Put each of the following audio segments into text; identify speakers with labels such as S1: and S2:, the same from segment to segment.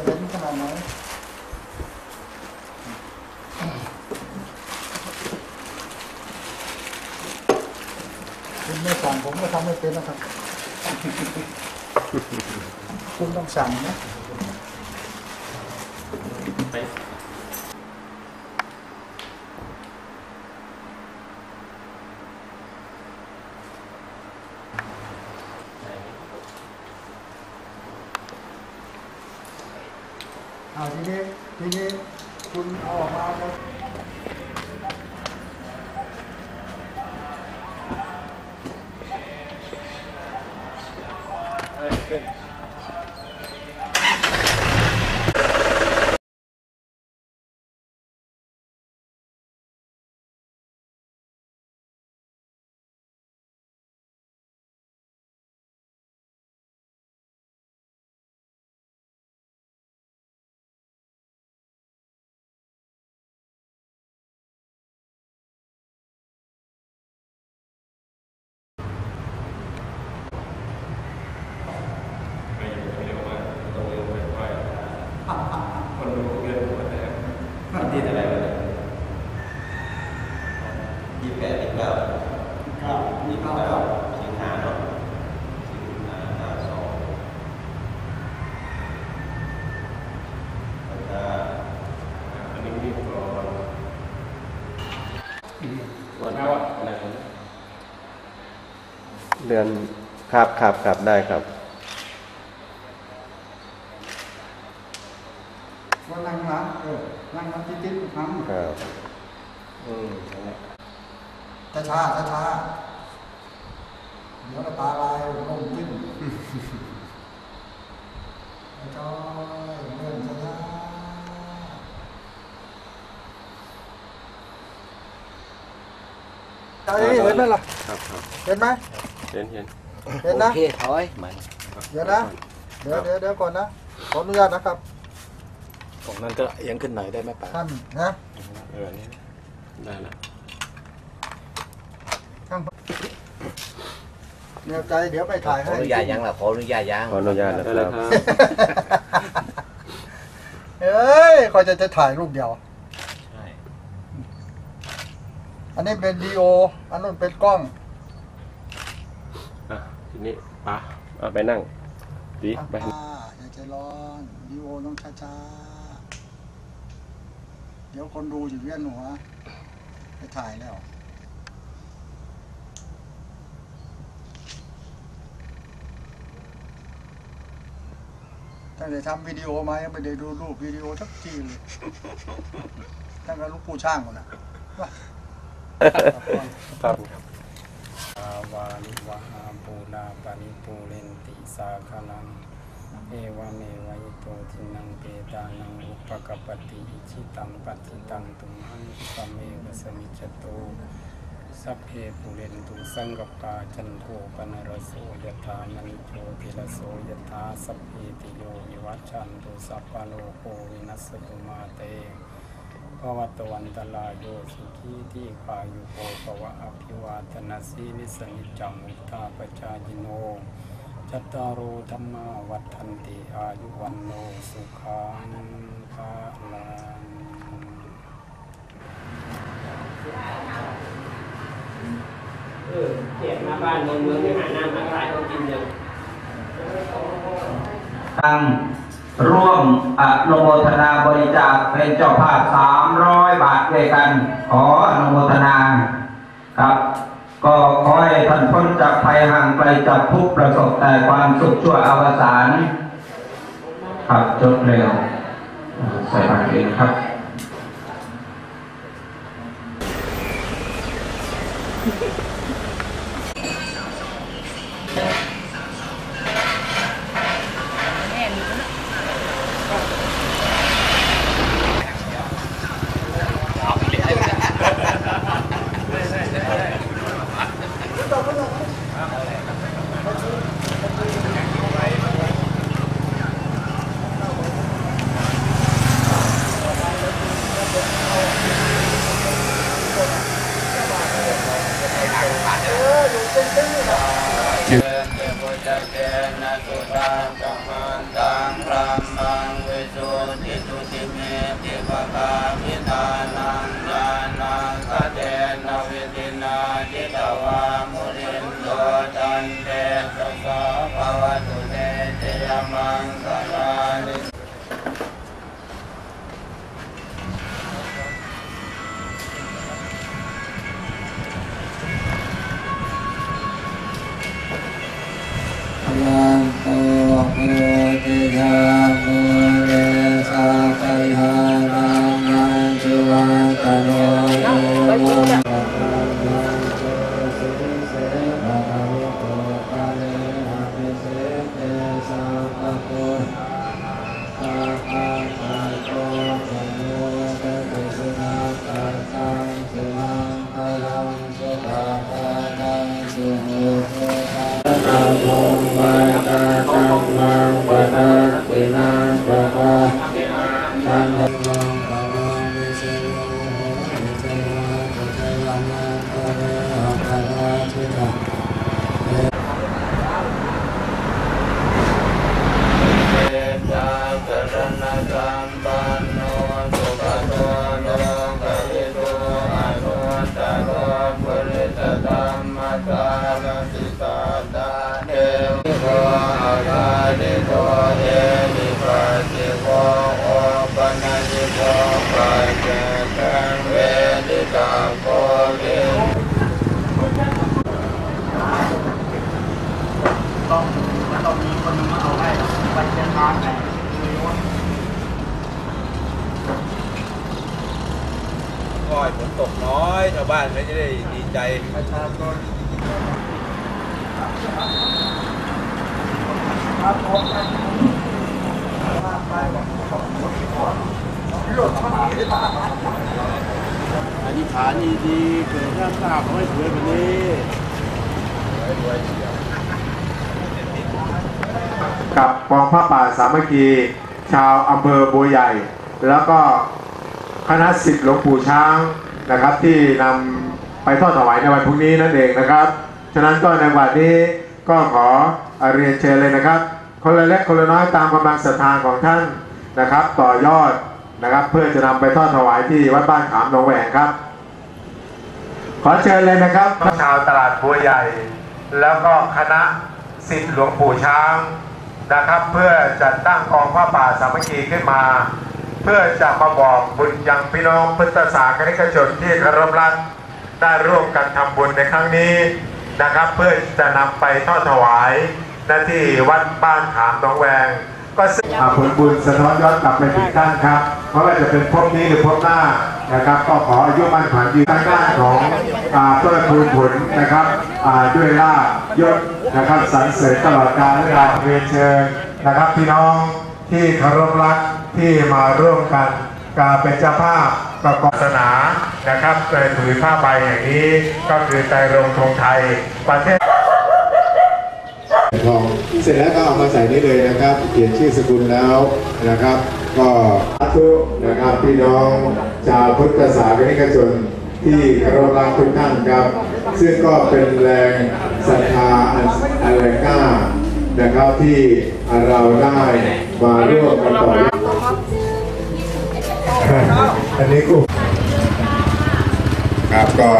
S1: จะเล่นขนาดไหนคุณไม่สั่งผมก็ทำไม่เป็นนะครับ คุณต้องสั่งนะ
S2: ไป
S1: ทีนี้ทีนี้คุณเอาออกมาแล้ว
S2: ไปเร็วมากต้องเร็วไปค่อยคนดูเงินคนแรกวันที่เท่าไหร่วะเนี่ย ยี่สิบแปดยี่สิบเก้า
S1: เก้า
S2: ยี่สิบ
S1: เก้า
S2: เก้า
S1: เก้า
S2: สิงหาเนาะสิงหาห้าสองแล้วก็อันนี้มีก่อนวันอะไรวะ
S3: เดือนครับครับครับได้ครับ
S1: ว่านั่งร้านเออนั่งร้านติดติดๆทำ
S3: ครับ
S2: อืมนั่นแหละ
S1: ช้าช้าช้าช้าๆเดี๋ยวก็ตาลายลงขึ้นจอยเลื่อนช้าช้าๆใจเห็นไหมล่ะ
S3: ครับครับ
S1: เห็นไหม
S3: เห็นเห็น
S1: เห็นนะ
S4: โอเคถอยมัน
S1: เดี๋ยวนะเดี๋ยวเดี๋ยวเดี๋ยวก่อนนะขออนุญาตนะครับ
S4: ผมนั้นก็เอียงขึ้นหน่อยได้ไหมป๋า
S1: ท่านนะ
S3: เออนี่ได้ละ
S1: ช่าง แนวใจเดี๋ยวไปถ่าย
S4: ขอ
S1: ให้
S4: อนุญาตยังล่ะขออนุญาตยัง
S3: ขออนุญาตนะ
S2: ได้
S3: ค
S2: แล้
S3: รั
S2: ว
S3: บ
S2: ครับ
S1: เอ้ยคอยจะจะถ่ายรูปเดียว
S4: ใช่
S1: อันนี้เป็นดีโอ อันนู้นเป็นกล้อง
S3: อะทีนี้ป๋าเอาไปนั่งดีไป
S1: อ่าอย่าใจร้อนดีโอต้องช้าๆ เดี๋ยวคนดูอยู่เวียนหัวไปถ่ายแล้ว ตั้งแต่ทำวิดีโอมายังไม่ได้ดูรูปวิดีโอสักทีเลยตั้งแต่ลูกผู้ช่างคนน่ะว่า
S3: ครับ
S5: อาวาลิวหาปูนาปานิปูเรนติสาคลัง เอวเมวัยโตทินังเปตานังอุปกปปติอิชิตังปัติตังตุมหังสมเมวสมิจจโต สัพเพปุเรนตุสังกปาจันโทปนรโสยถามณิโชติรโสยถาสัพเพติโยวิวัชชันตุสัพพะโลโควินัสตุมาเตภวตวันตลายโยสุขีที่คายุโกภวะอภิวาทนาสีนิสนิจังุทาปจายิโนจัตตารโอธรรมาวัฏันติอายุวันโนสุขังภาลัง
S2: เออเจ็บมาบ้านเมืองเมืองไม่หาน้ำมาขายต้องกินเลย
S6: ทางร่วมอนุโมทนาบริจาคเป็นเจ้าภาพ300บาทด้วยกัน ขออนุโมทนาครับ ก็ขอให้ท่านพ้นจากภัยห่างไกลจากทุกประสบแต่ความสุขชั่วอวสานครับจบเร็วใส่บาตรเองครับ
S5: Ờ. Thank you. าว
S2: บ้านไม่ได้ดีใจ
S1: ประชาชนครับผมไปบอก
S3: อธิษฐานดีๆเกิดข้าทราบขอให้สวยแบบนี้
S7: กับกองผ้าป่าสามัคคี ชาวอำเภอบัวใหญ่ แล้วก็คณะสิทธิ์หลวงปู่ช้าง นะครับที่นำไปทอดถวายในวันพรุ่งนี้นั่นเองนะครับ ฉะนั้นก็ในวันนี้ก็ขอเรียนเชิญเลยนะครับ คนละเล็กคนละน้อยตามกำลังศรัทธาของท่านนะครับ ต่อยอดนะครับ เพื่อจะนำไปทอดถวายที่วัดบ้านขามหนองแหวงครับ ขอเชิญเลยนะครับชาวตลาดบัวใหญ่ แล้วก็คณะสิทธิ์หลวงปู่ช้างนะครับ เพื่อจัดตั้งกองผ้าป่าสามัคคีขึ้นมา เพื่อจะมาบอกบุญยังพี่น้องพุทธศาสนิกชนที่คารพรักได้ร่วมกันทำบุญในครั้งนี้นะครับ เพื่อจะนำไปทอดถวายหน้าที่วัดบ้านขามหนองแวง ก็ผลบุญสะท้อนย้อนกลับไปถึงท่านครับเพราะว่าจะเป็นภพนี้หรือภพหน้านะครับ ก็ขออายุมั่นขวัญยืนทางด้านของอ่าต้นคูณผลนะครับอ่าด้วยลาบยศนะครับสรรเสริญตลอดกาลและกาเรียนเชิญนะครับ พี่น้องที่เคารพรัก ที่มาร่วมกันการเป็นเจ้าภาพประกอบศาสนานะครับเป็นผืนผ้าใบอย่างนี้ก็คือไตรรงค์ธงไทยประเทศ
S8: ทองเสร็จแล้วก็เอามาใส่นี้เลยนะครับ เขียนชื่อสกุลแล้วนะครับ ก็สาธุนะครับพี่น้องชาวพุทธศาสนิกชนที่เคารพรักทุกท่านครับ ซึ่งก็เป็นแรงศรัทธาอันแรงกล้านะครับที่เราได้มาร่วมกันต่อ อันนี้กูครับก็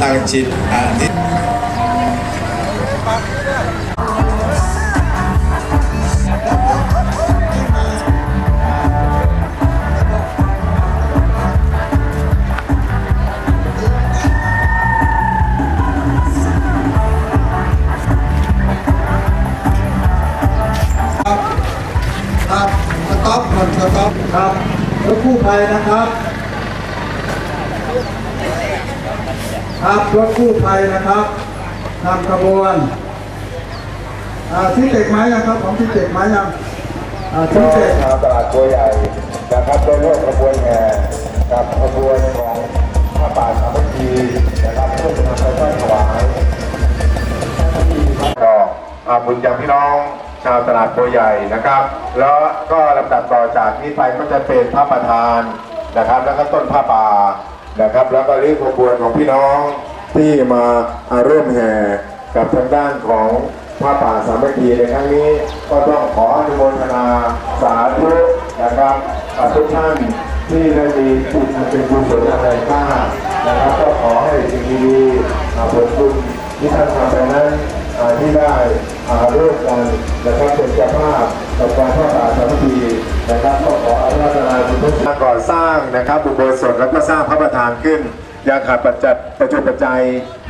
S8: ตั้งจิตอธิษ
S1: ครับสต็อปก่อนสต็อปครับ รถกู้ภัยนะครับครับรถกู้ภัยนะครับนำขบวนอ่าที่เด็กไม้ยังครับของที่เด็กไม้ยังอ่าที่เด็ก
S8: ชาวตลาดตัวใหญ่นะครับได้ร่วมขบวนแห่กับขบวนของพระป่าสามัคคีนะครับเพื่อจะนำไปทอดถวายก็อาบุญจากพี่น้อง ชาวตลาดตัวใหญ่นะครับ แล้วก็ลำดับต่อจากนี้ไปก็จะเป็นพระประธานนะครับ แล้วก็ต้นผ้าป่านะครับ แล้วก็เรียกขบวนของพี่น้องที่มาร่วมแห่กับทางด้านของพระป่าสามัคคีในครั้งนี้ก็ต้องขออนุโมทนาสาธุนะครับทุกท่านที่ได้มีจิตเป็นกุศลอะไรกล้านะครับก็ขอให้สิ่งดีๆอ่าผลบุญที่ท่านทำไปนั้น ที่ได้อ่าร่วมกันนะครับเป็นเจ้าภาพกับการทอดป่าสามัคคีนะครับก็ขออาราธนาคุณทุกท่านก่อสร้างนะครับอุโบสถแล้วก็สร้างพระประธานขึ้นยังขาดปัจจัยประจุปัจจัย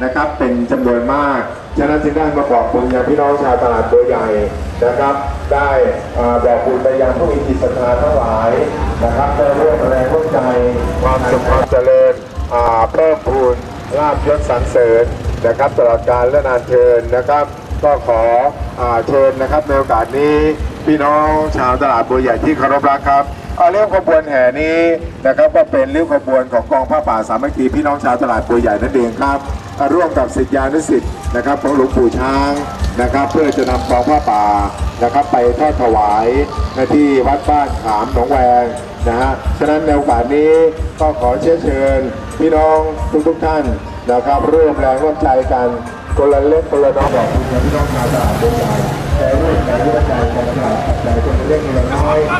S8: นะครับ เป็นจำนวนมาก ฉะนั้นจึงได้มาบอกบุญยังพี่น้องชาวตลาดตัวใหญ่นะครับ ได้อ่าบอกบุญไปยังผู้มีจิตศรัทธาทั้งหลายนะครับได้ร่วมแรงร่วมใจความสุขความเจริญเพิ่มพูน ลาบยศสรรเสริญนะครับตลอดการและนานเทินนะครับ ก็ขออาเชิญนะครับในโอกาสนี้พี่น้องชาวตลาดบัวใหญ่ที่เคารพรักครับเรื่องขบวนแห่นี้นะครับก็เป็นเรื่องขบวนของกองผ้าป่าสามัคคีพี่น้องชาวตลาดบัวใหญ่นั่นเองครับ ร่วมกับศิษยานุศิษย์นะครับของหลวงปู่ช้าง นะครับ เพื่อจะนำกองผ้าป่านะครับ ไปทอดถวายที่วัดบ้านขามหนองแวงนะฮะฉะนั้นในโอกาสนี้ก็ขอเชิญเชิญ พี่น้องทุกๆท่านนะครับร่วมแรงร่วมใจกันคนละเล็กคนละน้อยบอกคุณพี่น้องชาวตลาดเป็นใหญ่แต่ร่วมใจร่วมใจกันตลาดใจคนละเล็กคนละน้อยขอ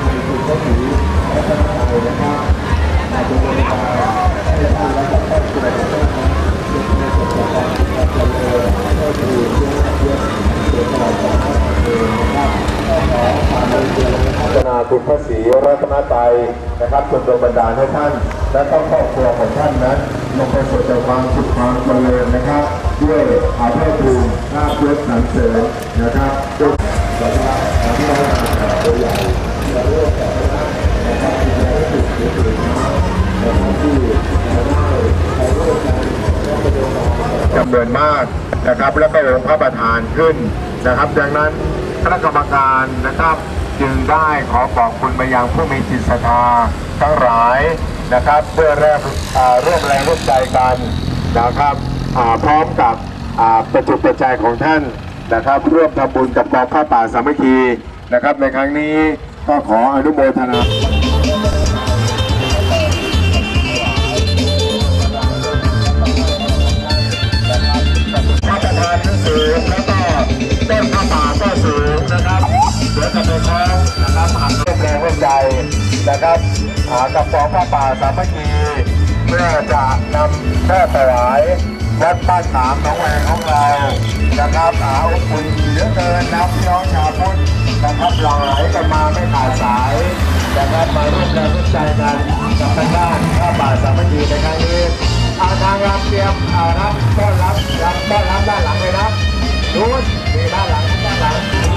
S8: ให้คุณก็ถือและตั้งใจนะครับมาดูบริการให้ท่านและท่านเป็นสุขภาพเจริญก็ถือเยอะเยอะเยอะตลอด นาคุณพระศรีรัตนตรัยนะครับจนโดนบันดาลให้ท่าน และก็ครอบครัวของท่านนั้นลงไปสู่แต่ความสุขความเจริญนะครับ ด้วยอาภาพภูมิลาภยศสรรเสริญนะครับจงสำหรับพี่น้องชาตัวใหญ่ที่เราเลือกแต่ละท่านนะครับที่จะได้ถูกถือถือนะครับที่เราได้ใช้ร่วมกัน จำนวนมากนะครับ แล้วก็องค์พระประธานขึ้นนะครับ ดังนั้นคณะกรรมการนะครับจึงได้ขอบอกคุณไปยังผู้มีจิตศรัทธาทั้งหลายนะครับ เพื่อเริ่มร่วมแรงร่วมใจกันนะครับพร้อมกับประจุปัจจัยของท่านนะครับร่วมทำบุญกับกองผ้าป่าสามัคคีนะครับ ในครั้งนี้ก็ขออนุโมทนา นะครับกับกองผ้าป่าสามัคคีเพื่อจะนำแค่ถวายวัดบ้านขามหนองแวงของเรานะครับหาอบอุ่นเหลือเกินนะพี่น้องชาวพุทธนะครับหลั่งไหลกันมาไม่ขาดสายนะครับมาร่วมแรงร่วมใจกันกับทางด้านผ้าป่าสามัคคีในครั้งนี้อาทางรับเตรียมอารับต้อนรับรับต้อนรับด้านหลังเลยนะนู้นมีด้านหลังด้านหลัง